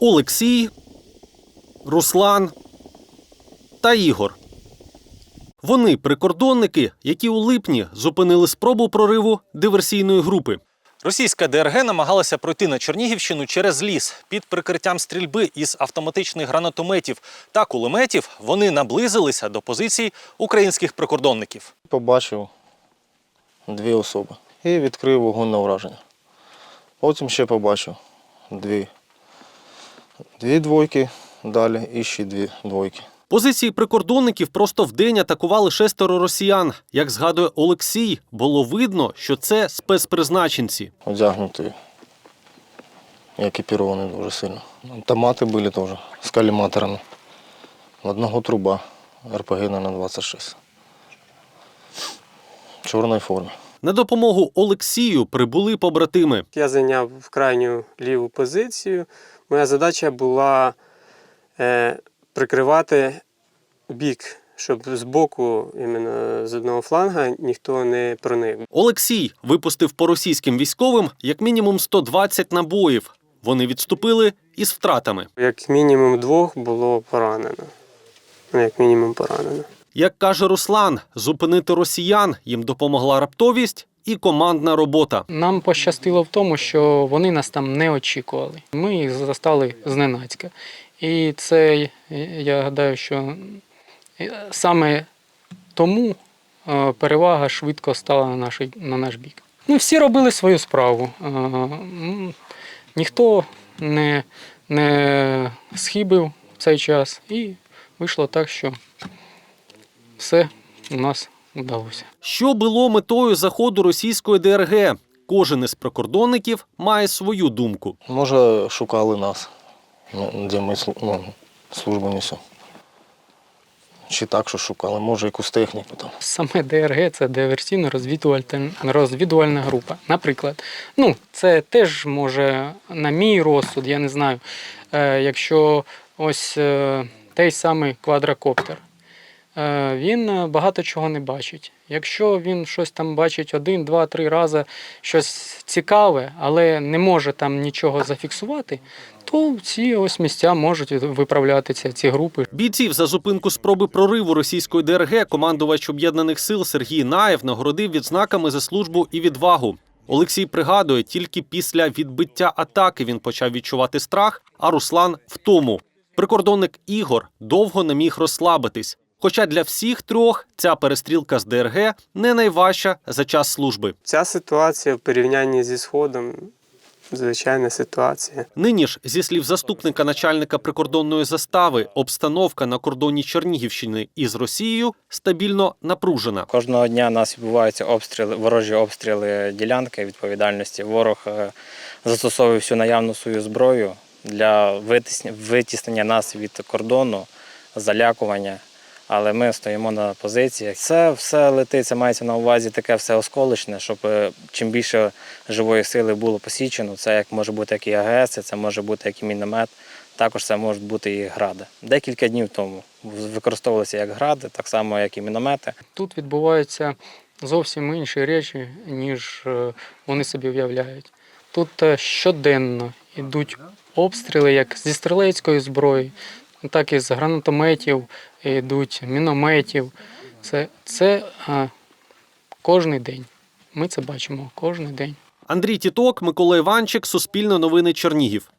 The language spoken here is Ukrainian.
Олексій, Руслан та Ігор. Вони прикордонники, які у липні зупинили спробу прориву диверсійної групи. Російська ДРГ намагалася пройти на Чернігівщину через ліс під прикриттям стрільби із автоматичних гранатометів та кулеметів. Вони наблизилися до позицій українських прикордонників. Побачив дві особи і відкрив вогонь на враження. Потім ще побачив дві. Дві двойки, далі і ще дві двойки. Позиції прикордонників просто вдень атакували шестеро росіян. Як згадує Олексій, було видно, що це спецпризначенці. Одягнуті, екіпіровані дуже сильно. Автомати були теж з каліматорами. Одного труба РПГ на 26. В чорній формі. На допомогу Олексію прибули побратими. Я зайняв в крайню ліву позицію. Моя задача була е, прикривати бік, щоб з боку, іменно з одного фланга, ніхто не проник. Олексій випустив по російським військовим як мінімум 120 набоїв. Вони відступили із втратами. Як мінімум двох було поранено. Ну, як мінімум поранено. Як каже Руслан, зупинити росіян їм допомогла раптовість і командна робота. Нам пощастило в тому, що вони нас там не очікували. Ми їх застали зненацька. І це, я гадаю, що саме тому е, перевага швидко стала на наш, на наш бік. Ну, всі робили свою справу. Е, Ніхто не, не схибив цей час, і вийшло так, що все у нас вдалося. Що було метою заходу російської ДРГ? Кожен із прикордонників має свою думку. Може, шукали нас, ну, де ми ну, службу несемо. Чи так, що шукали, може, якусь техніку там. Саме ДРГ це диверсійно-розвідувальна група. Наприклад, ну це теж може на мій розсуд, я не знаю. Е, якщо ось е, той самий квадрокоптер, він е, багато чого не бачить. Якщо він щось там бачить один, два, три рази, щось цікаве, але не може там нічого зафіксувати, то ці ось місця можуть виправлятися, ці групи. Бійців за зупинку спроби прориву російської ДРГ командувач об'єднаних сил Сергій Наєв нагородив відзнаками за службу і відвагу. Олексій пригадує, тільки після відбиття атаки він почав відчувати страх, а Руслан втому. Прикордонник Ігор довго не міг розслабитись. Хоча для всіх трьох ця перестрілка з ДРГ не найважча за час служби. Ця ситуація в порівнянні зі Сходом звичайна ситуація. Нині ж, зі слів заступника начальника прикордонної застави, обстановка на кордоні Чернігівщини із Росією стабільно напружена. Кожного дня у нас відбуваються обстріли, ворожі обстріли ділянки відповідальності. Ворог е, застосовує всю наявну свою зброю для витіснення нас від кордону, залякування. Але ми стоїмо на позиціях. Це все летить, це мається на увазі таке все осколочне, щоб е, чим більше живої сили було посічено. Це як може бути як і АГС, це може бути як і міномет, також це можуть бути і гради. Декілька днів тому використовувалися як гради, так само як і міномети. Тут відбуваються зовсім інші речі, ніж е, вони собі уявляють. Тут е, щоденно йдуть обстріли як зі стрілецької зброї, так і з гранатометів, йдуть мінометів. Це, це а, кожен день. Ми це бачимо кожен день. Андрій Тіток, Микола Іванчик, Суспільне новини Чернігів.